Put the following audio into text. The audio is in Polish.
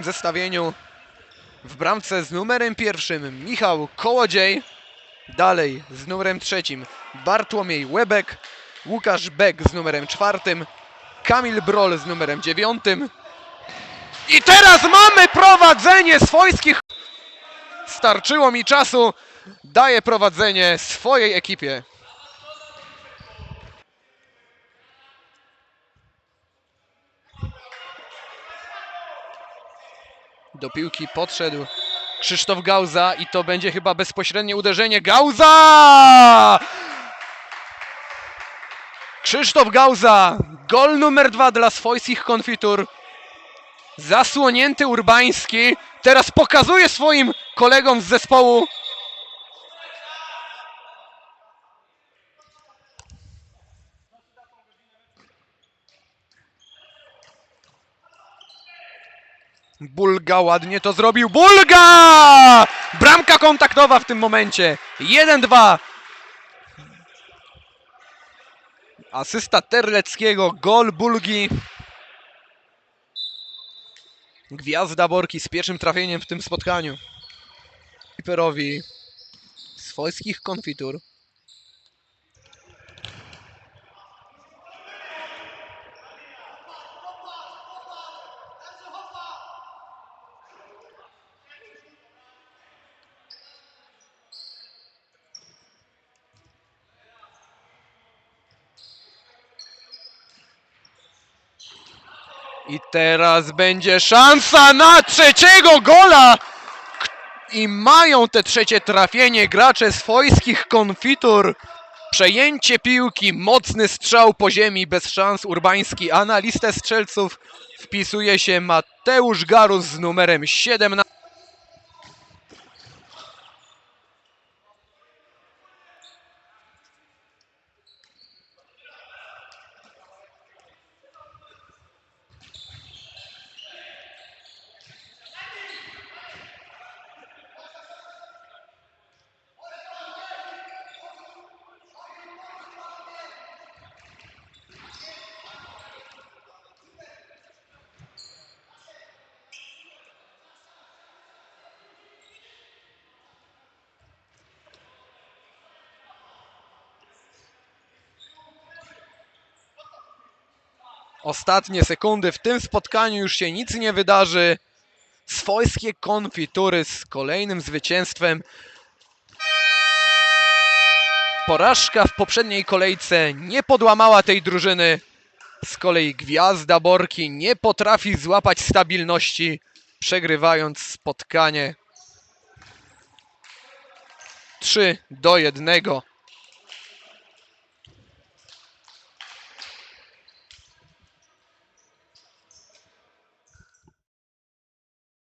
zestawieniu w bramce z numerem pierwszym Michał Kołodziej. Dalej z numerem trzecim Bartłomiej Łebek, Łukasz Bek z numerem czwartym, Kamil Brol z numerem dziewiątym. I teraz mamy prowadzenie swojskich. Starczyło mi czasu. Daję prowadzenie swojej ekipie. Do piłki podszedł Krzysztof Gauza i to będzie chyba bezpośrednie uderzenie. Gauza! Krzysztof Gauza, gol numer dwa dla swojskich konfitur. Zasłonięty Urbański teraz pokazuje swoim kolegom z zespołu. Bulga ładnie to zrobił. Bulga! Bramka kontaktowa w tym momencie. 1-2. Asysta Terleckiego, gol Bulgi. Gwiazda Borki z pierwszym trafieniem w tym spotkaniu. Piperowi swojskich konfitur. I teraz będzie szansa na trzeciego gola! I mają te trzecie trafienie gracze swojskich konfitur. Przejęcie piłki, mocny strzał po ziemi, bez szans Urbański, a na listę strzelców wpisuje się Mateusz Garus z numerem 17. Ostatnie sekundy w tym spotkaniu już się nic nie wydarzy. Swojskie konfitury z kolejnym zwycięstwem. Porażka w poprzedniej kolejce nie podłamała tej drużyny. Z kolei Gwiazda Borki nie potrafi złapać stabilności, przegrywając spotkanie 3 do 1